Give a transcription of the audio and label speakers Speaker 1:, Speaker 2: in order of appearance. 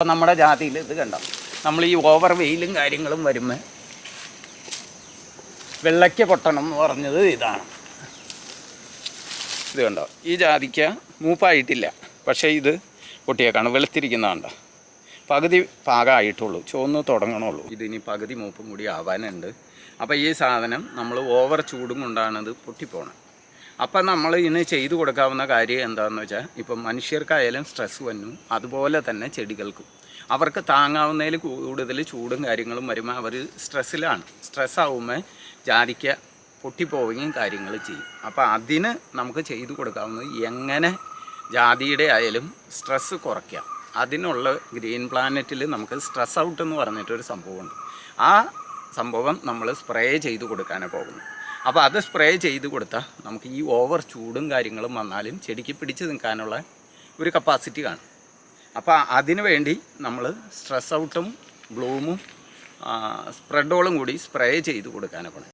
Speaker 1: അപ്പോൾ നമ്മുടെ ജാതിയിൽ ഇത് കണ്ടോ? നമ്മൾ ഈ ഓവർ വെയിലും കാര്യങ്ങളും വരുമ്പോൾ വെള്ളയ്ക്ക പൊട്ടണം എന്ന് പറഞ്ഞത് ഇതാണ്. ഇത് കണ്ടോ? ഈ ജാതിക്ക മൂപ്പായിട്ടില്ല. പക്ഷേ ഇത് പൊട്ടിയേക്കാണ് വെളുത്തിരിക്കുന്നതുണ്ട്. പകുതി പാകമായിട്ടുള്ളൂ ചുവന്ന് തുടങ്ങണുള്ളൂ. ഇതിനി പകുതി മൂപ്പും കൂടി ആവാനുണ്ട്. അപ്പോൾ ഈ സാധനം നമ്മൾ ഓവർ ചൂടും കൊണ്ടാണ് പൊട്ടിപ്പോണം അപ്പം നമ്മൾ ഇതിന് ചെയ്തു കൊടുക്കാവുന്ന കാര്യം എന്താണെന്ന് വെച്ചാൽ ഇപ്പം മനുഷ്യർക്കായാലും സ്ട്രെസ് വന്നു അതുപോലെ തന്നെ ചെടികൾക്കും. അവർക്ക് താങ്ങാവുന്നതിൽ കൂടുതൽ ചൂടും കാര്യങ്ങളും വരുമ്പോൾ അവർ സ്ട്രെസ്സിലാണ് സ്ട്രെസ് ആവുമ്പോൾ ജാതിക്ക പൊട്ടിപ്പോവുകയും കാര്യങ്ങൾ ചെയ്യും. അപ്പോൾ അതിന് നമുക്ക് ചെയ്തു കൊടുക്കാവുന്നത് എങ്ങനെ ജാതിയുടെ ആയാലും സ്ട്രെസ്സ് കുറയ്ക്കാം. അതിനുള്ള ഗ്രീൻ പ്ലാനറ്റിൽ നമുക്ക് സ്ട്രെസ് ഔട്ട് എന്ന് പറഞ്ഞിട്ടൊരു സംഭവമുണ്ട്. ആ സംഭവം നമ്മൾ സ്പ്രേ ചെയ്തു കൊടുക്കാനാണ് പോകുന്നത്. അപ്പോൾ അത് സ്പ്രേ ചെയ്ത് കൊടുത്താൽ നമുക്ക് ഈ ഓവർ ചൂടും കാര്യങ്ങളും വന്നാലും ചെടിക്ക് പിടിച്ച് നിൽക്കാനുള്ള ഒരു കപ്പാസിറ്റി കാണും. അപ്പോൾ അതിനു വേണ്ടി നമ്മൾ സ്ട്രെസ് ഔട്ടും ബ്ലൂമും സ്പ്രെഡോളും കൂടി സ്പ്രേ ചെയ്ത് കൊടുക്കാനാണ് പോണത്